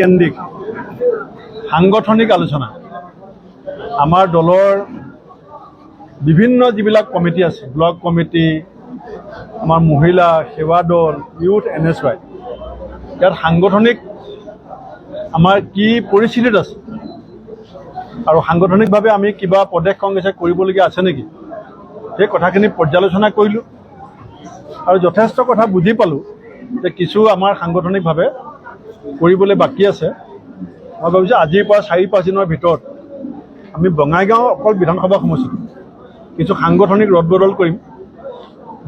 কেন্দ্ৰিক সাংগঠনিক আলোচনা। আমাৰ দলৰ বিভিন্ন যিবিলাক কমিটি আছে, ব্লক কমিটি, আমাৰ মহিলা সেৱা দল, ইউথ, এন এছ ৱাই ইয়াত সাংগঠনিক আমাৰ কি পৰিস্থিতিত আছে আৰু সাংগঠনিকভাৱে আমি কিবা প্ৰদেশ কংগ্ৰেছে কৰিবলগীয়া আছে নেকি? সেই কথাখিনি পৰ্যালোচনা কৰিলোঁ। আৰু যথেষ্ট কথা বুজি পালোঁ যে কিছু আমাৰ সাংগঠনিকভাৱে কৰিবলৈ বাকী আছে। মই ভাবিছোঁ আজিৰ পৰা চাৰি পাঁচদিনৰ ভিতৰত আমি বঙাইগাঁও অকল বিধানসভা সমষ্টিত কিছু সাংগঠনিক ৰদ বদল কৰিম,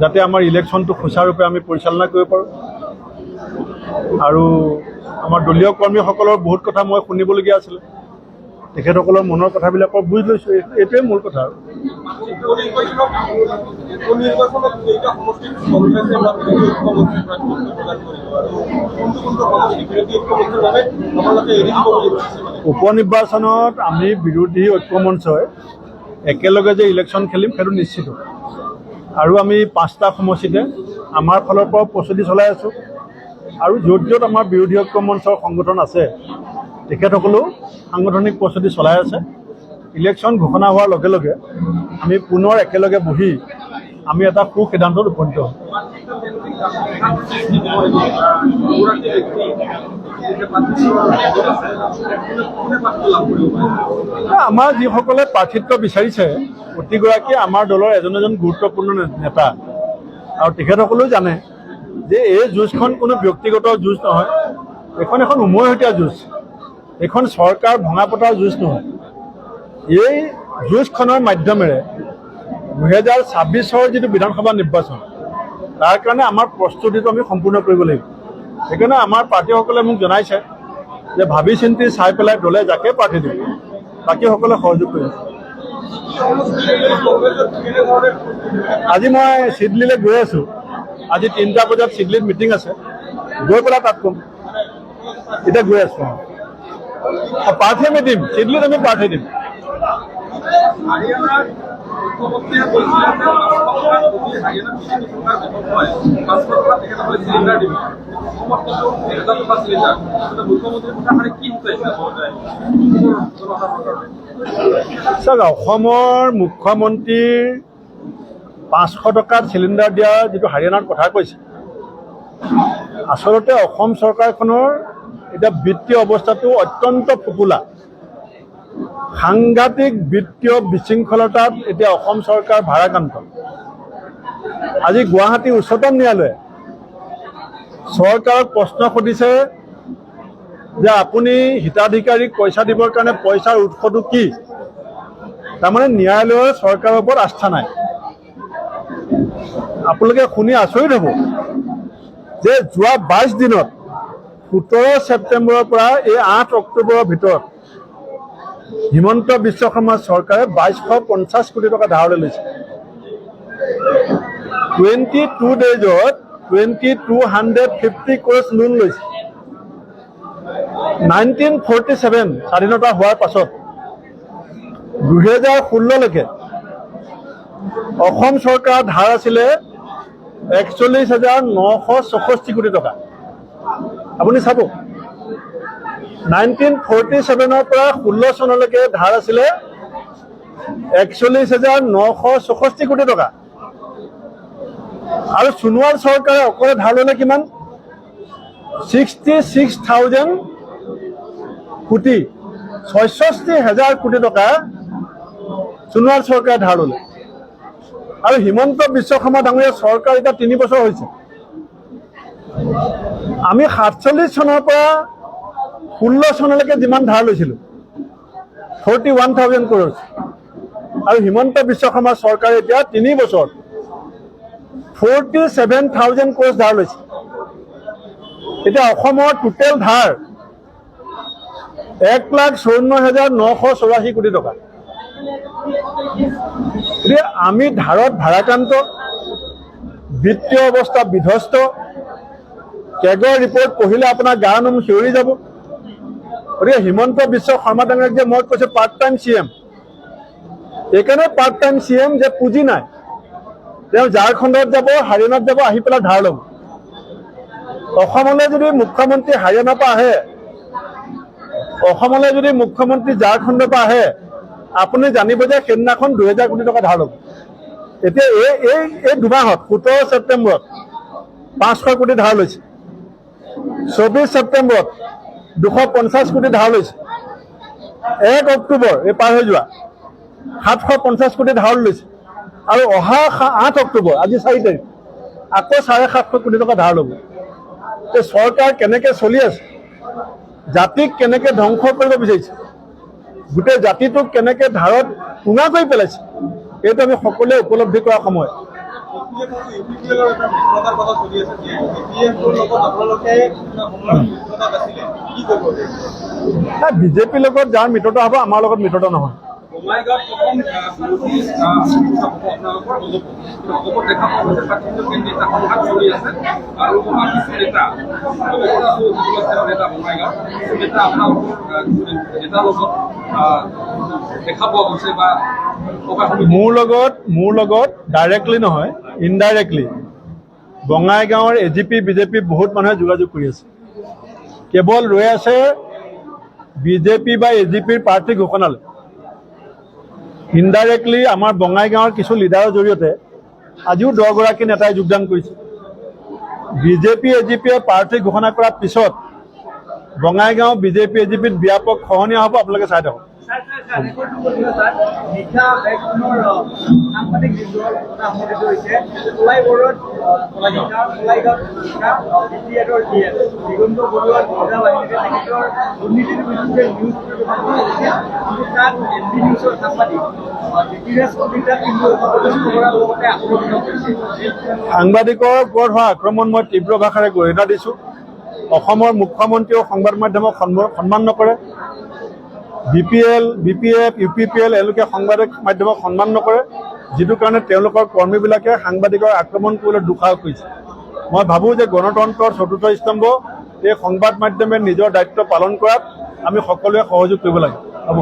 যাতে আমাৰ ইলেকশ্যনটো সুচাৰুৰূপে আমি পৰিচালনা কৰিব পাৰোঁ। আৰু আমাৰ দলীয় কৰ্মীসকলৰ বহুত কথা মই শুনিবলগীয়া আছিলে। তেখেতসকলৰ মনৰ কথাবিলাক বুজি লৈছোঁ। এইটোৱেই মূল কথা। আৰু উপ নিৰ্বাচনত আমি বিৰোধী ঐক্য মঞ্চই একেলগে যে ইলেকশ্যন খেলিম সেইটো নিশ্চিত। আৰু আমি পাঁচটা সমষ্টিতে আমাৰ ফালৰ পৰাও প্ৰস্তুতি চলাই আছোঁ। আৰু য'ত য'ত আমাৰ বিৰোধী ঐক্য মঞ্চৰ সংগঠন আছে তেখেতসকলেও সাংগঠনিক প্ৰস্তুতি চলাই আছে। ইলেকশ্যন ঘোষণা হোৱাৰ লগে লগে আমি পুনৰ একেলগে বহি আমি এটা সু সিদ্ধান্তত উপনীত হ'ম। আমাৰ যিসকলে প্ৰাৰ্থিত্ব বিচাৰিছে প্ৰতিগৰাকীয়ে আমাৰ দলৰ এজন এজন গুৰুত্বপূৰ্ণ নেতা। আৰু তেখেতসকলেও জানে যে এই যুঁজখন কোনো ব্যক্তিগত যুঁজ নহয়, এইখন এখন উমৈহতীয়া যুঁজ। এইখন চৰকাৰ ভঙা পতাৰ যুঁজ নহয়। এই যুঁজখনৰ মাধ্যমেৰে দুহেজাৰ ছাব্বিছৰ যিটো বিধানসভা নিৰ্বাচন, তাৰ কাৰণে আমাৰ প্ৰস্তুতিটো আমি সম্পূৰ্ণ কৰিব লাগিব। সেইকাৰণে আমাৰ প্ৰাৰ্থীসকলে মোক জনাইছে যে ভাবি চিন্তি চাই পেলাই দলে যাকে প্ৰাৰ্থী দিব বাকীসকলে সহযোগ কৰি আজি মই চিডলিলৈ গৈ আছোঁ। আজি তিনিটা বজাত চিডলিত মিটিং আছে। গৈ পেলাই তাত ক'ম। এতিয়া গৈ আছোঁ। মুখ্যমন্ত্ৰীৰ কথাষাৰে কি শিকাইছে আচলতে জনসাধাৰণৰ কাৰণে চাওক, অসমৰ মুখ্যমন্ত্ৰীৰ পাঁচশো টকাত চিলিণ্ডাৰ দিয়া যিটো হাৰিয়ানাৰ কথা কৈছে, আচলতে অসম চৰকাৰখনৰ এতিয়া বিত্তীয় অৱস্থাটো অত্যন্ত ফোপোলা সাংঘাতিক বিত্তীয় বিশৃংখলতাত এতিয়া অসম চৰকাৰ ভাৰাক্ৰান্ত। আজি গুৱাহাটী উচ্চতম ন্যায়ালয়ে চৰকাৰক প্ৰশ্ন সুধিছে যে আপুনি হিতাধিকাৰীক পইচা দিবৰ কাৰণে পইচাৰ উৎসটো কি? তাৰমানে ন্যায়ালয়ৰ চৰকাৰৰ ওপৰত আস্থা নাই। আপোনালোকে শুনি আচৰিত হ'ব যে যোৱা বাইছ দিনত সোতৰ ছেপ্টেম্বৰৰ পৰা এই আঠ অক্টোবৰৰ ভিতৰত হিমন্ত বিশ্ব শৰ্মা চৰকাৰে বাইছশ পঞ্চাছ কোটি টকা ধাৰলৈ লৈছে। Twenty two ডেইজত twenty two hundred fifty crores loan লৈছে। নাইনটিন ফৰ্টি ছেভেন স্বাধীনতা হোৱাৰ পাছত দুহেজাৰ ষোল্ললৈকে অসম চৰকাৰৰ ধাৰ আছিলে একচল্লিছ হাজাৰ নশ চৌষষ্ঠি কোটি টকা। আপুনি চাব। নাইনটিন ফৰ্টি ছেভেনৰ পৰা ষোল্ল চনলৈকে ধাৰ আছিলে একচল্লিছ হাজাৰ নশ চৌষষ্ঠি কোটি টকা। আৰু সোণোৱাল চৰকাৰে অকলে ধাৰ ল'লে কিমান? ছিক্সটি ছিক্স থাউজেণ্ড কোটি, ছয়ষষ্ঠি হাজাৰ কোটি টকা সোণোৱাল চৰকাৰে ধাৰ ল'লে। আৰু হিমন্ত বিশ্ব শৰ্মা ডাঙৰীয়া চৰকাৰ এতিয়া তিনি বছৰ হৈছে। আমি সাতচল্লিছ চনৰ পৰা ষোল্ল চনলৈকে যিমান ধাৰ লৈছিলোঁ ফৰ্টি ওৱান থাউজেণ্ড ক্ৰ'ৰ্ছ আৰু হিমন্ত বিশ্ব শৰ্মা চৰকাৰে এতিয়া তিনি বছৰত ফৰ্টি ছেভেন থাউজেণ্ড ক্ৰ'ৰ্ছ ধাৰ লৈছে। এতিয়া অসমৰ টোটেল ধাৰ এক লাখ চৌৱন্ন হাজাৰ নশ চৌৰাশী কোটি টকা। আমি ধাৰত ভাৰাক্ৰান্ত, বিত্তীয় অৱস্থা বিধ্বস্ত কেগৰ ৰিপৰ্ট পঢ়িলে আপোনাৰ গা নোম শিয়ৰি যাব। গতিকে হিমন্ত বিশ্ব শৰ্মা ডাঙৰীয়াক যে মই কৈছোঁ পাৰ্ট টাইম চি এম এইকাৰণে পাৰ্ট টাইম চি এম যে পুঁজি নাই। তেওঁ ঝাৰখণ্ডত যাব, হাৰিয়ানাত যাব, আহি পেলাই ধাৰ ল'ব। অসমলৈ যদি মুখ্যমন্ত্ৰী হাৰিয়ানাৰ পৰা আহে, অসমলৈ যদি মুখ্যমন্ত্ৰী ঝাৰখণ্ডৰ পৰা আহে, আপুনি জানিব যে সেইদিনাখন দুহেজাৰ কোটি টকা ধাৰ ল'ব। এতিয়া এই এই দুমাহত, সোতৰ ছেপ্টেম্বৰত পাঁচশো কোটি ধাৰ লৈছে। চৌবিছ ছেপ্টেম্বৰত দুশ পঞ্চাছ কোটি ধাৰ লৈছে। এক অক্টোবৰ এই পাৰ হৈ যোৱা সাতশ পঞ্চাছ কোটি ধাৰ লৈছে। আৰু অহা আঠ অক্টোবৰ আজি চাৰি তাৰিখ আকৌ চাৰে সাতশ কোটি টকা ধাৰ ল'ব। এই চৰকাৰ কেনেকৈ চলি আছে জাতিক কেনেকৈ ধ্বংস কৰিব বিচাৰিছে গোটেই জাতিটোক কেনেকৈ ধাৰত টুঙা কৰি পেলাইছে এইটো আমি সকলোৱে উপলব্ধি কৰা সময়। বিজেপিৰ লগত যাৰ মিত্ৰতা হ'ব আমাৰ লগত মিত্ৰতা নহয় দেখা পোৱা গৈছে বা মোৰ লগত মোৰ লগত ডাইৰেক্টলি নহয় ইনডাইৰেক্টলি বঙাইগাঁৱৰ এ জি পি বিজেপি বহুত মানুহে যোগাযোগ কৰি আছে। কেৱল ৰৈ আছে বিজেপি বা এ জি পিৰ প্ৰাৰ্থী ঘোষণালৈ। ইনডাইৰেক্টলি আমাৰ বঙাইগাঁৱৰ কিছু লিডাৰৰ জৰিয়তে আজিও দহগৰাকী নেতাই যোগদান কৰিছে। বিজেপি এ জি পিয়ে প্ৰাৰ্থী ঘোষণা কৰাৰ পিছত বঙাইগাঁও বিজেপি এ জি পিত ব্যাপক খহনীয়া হ'ব আপোনালোকে চাই থাকক। সাংবাদিকৰ ওপৰত হোৱা আক্ৰমণ মই তীব্ৰ ভাষাৰে গৰিহণা দিছোঁ। অসমৰ মুখ্যমন্ত্ৰীয়েও সংবাদ মাধ্যমক সন্ম- সন্মান নকৰে। B P L B P F U P P L এওঁলোকে সংবাদ মাধ্যমক সন্মান নকৰে। যিটো কাৰণে তেওঁলোকৰ কৰ্মীবিলাকে সাংবাদিকৰ আক্ৰমণ কৰিবলৈ দুঃসাহস কৰিছে। মই ভাবোঁ যে গণতন্ত্ৰৰ চতুৰ্থ স্তম্ভ, এই সংবাদ মাধ্যমে নিজৰ দায়িত্ব পালন কৰাত আমি সকলোৱে সহযোগ কৰিব লাগে। হ'ব।